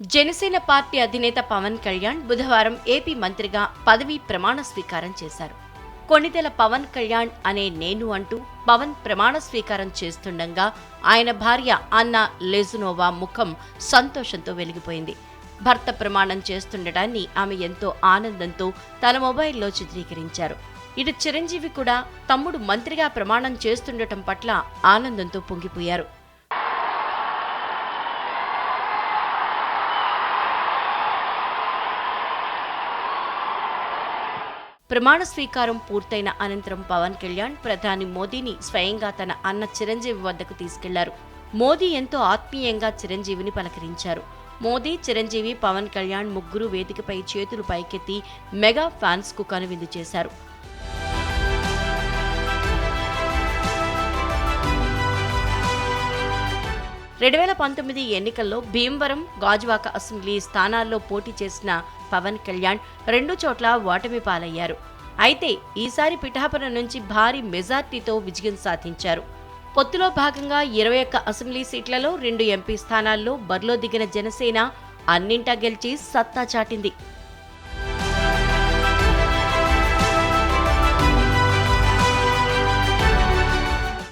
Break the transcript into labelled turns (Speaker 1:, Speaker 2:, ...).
Speaker 1: Janasena party అధినేత పవన్ కళ్యాణ్ బుధవారం AP మంత్రిగా పదవీ ప్రమాణ స్వీకారం చేశారు. కొణిదెల పవన్ కళ్యాణ్ అనే నేను అంటూ పవన్ ప్రమాణ స్వీకారం చేస్తుండగా ఆయన భార్య అన్న లెజునోవా ముఖం సంతోషంతో వెలిగిపోయింది. భర్త ప్రమాణం చేస్తుండటాన్ని ఆమె ఎంతో ఆనందంతో తన మొబైల్లో చిత్రీకరించారు. ఇటు చిరంజీవి కూడా తమ్ముడు మంత్రిగా ప్రమాణం చేస్తుండటం పట్ల ఆనందంతో పొంగిపోయారు. ప్రమాణ స్వీకారం పూర్తయిన అనంతరం పవన్ కళ్యాణ్ ప్రధాని మోదీని స్వయంగా తన అన్న చిరంజీవి వద్దకు తీసుకెళ్ళారు. మోదీ ఎంతో ఆత్మీయంగా చిరంజీవిని పలకరించారు. మోదీ చిరంజీవి పవన్ కళ్యాణ్ ముగ్గురు వేదికపై చేతులు పైకెత్తి మెగా ఫ్యాన్స్కు కనువిందు చేశారు. రెండు వేల పంతొమ్మిది ఎన్నికల్లో భీమవరం గాజువాక అసెంబ్లీ స్థానాల్లో పోటీ చేసిన పవన్ కళ్యాణ్ రెండు చోట్ల ఓటమి పాలయ్యారు. అయితే ఈసారి పిఠాపురం నుంచి భారీ మెజార్టీతో విజయం సాధించారు. పొత్తులో భాగంగా ఇరవై ఒక్క అసెంబ్లీ సీట్లలో రెండు ఎంపీ స్థానాల్లో బరిలో దిగిన జనసేన అన్నింటా గెలిచి సత్తా చాటింది.